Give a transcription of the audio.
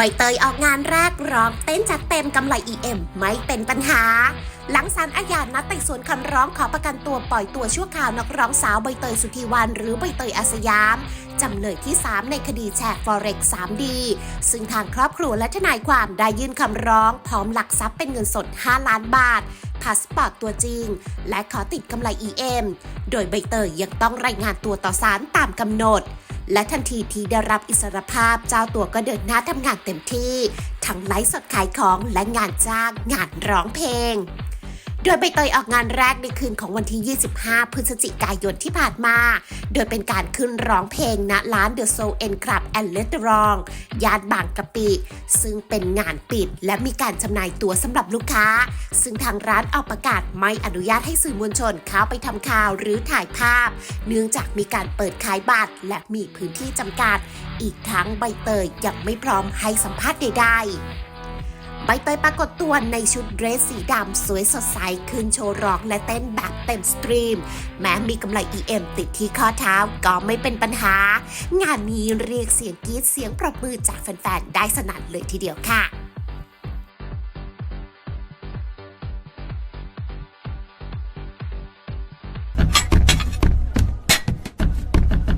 ใบเตยออกงานแรกร้องเต้นจัดเต็มกำไร EM ไม่เป็นปัญหา หลังศาลอาญานัดไต่สวนคำร้องขอประกันตัวปล่อยตัวชั่วคราวนักร้องสาวใบเตยสุธีวันหรือใบเตยอาสยาม จำเลยที่ 3 ในคดีแชร์ Forex 3D ซึ่งทางครอบครัวและทนายความได้ยื่นคำร้อง พร้อมหลักทรัพย์เป็นเงินสด 5 ล้านบาทพาสปอร์ตตัวจริง และขอติดกำไร EM โดยใบเตยยังต้องรายงานตัวต่อศาลตามกำหนด และทันทีที่ได้รับอิสรภาพเจ้าตัวก็เดินหน้าทำงานเต็มที่ ทั้งไลฟ์สดขายของและงานจ้างงานร้องเพลง ดยใบเตยออกงานแรกในคืนของวันที่ 25 พฤศจิกายนที่ผ่านมา โดยเป็นการขึ้นร้องเพลงณร้าน The Soul and Club and Restaurant ย่านบางกะปิ ซึ่งเป็นงานปิดและมีการจำหน่ายตั๋วสำหรับลูกค้า ซึ่งทางร้านออกประกาศไม่อนุญาตให้สื่อมวลชนเข้าไปทำข่าวหรือถ่ายภาพ เนื่องจากมีการเปิดขายบัตรและมีพื้นที่จำกัด อีกทั้งใบเตยยังไม่พร้อมให้สัมภาษณ์ใดๆ ใบเตยปรากฏตัวในชุดเดรสสีดำสวยสดใสขึ้นโชว์ร้องและเต้นแบบเต็มสตรีม แม้มีกำไร EM ติดที่ข้อเท้าก็ไม่เป็นปัญหา งานนี้เรียกเสียงกรี๊ดเสียงปรบมือจากแฟนๆ ได้สนั่นเลยทีเดียวค่ะ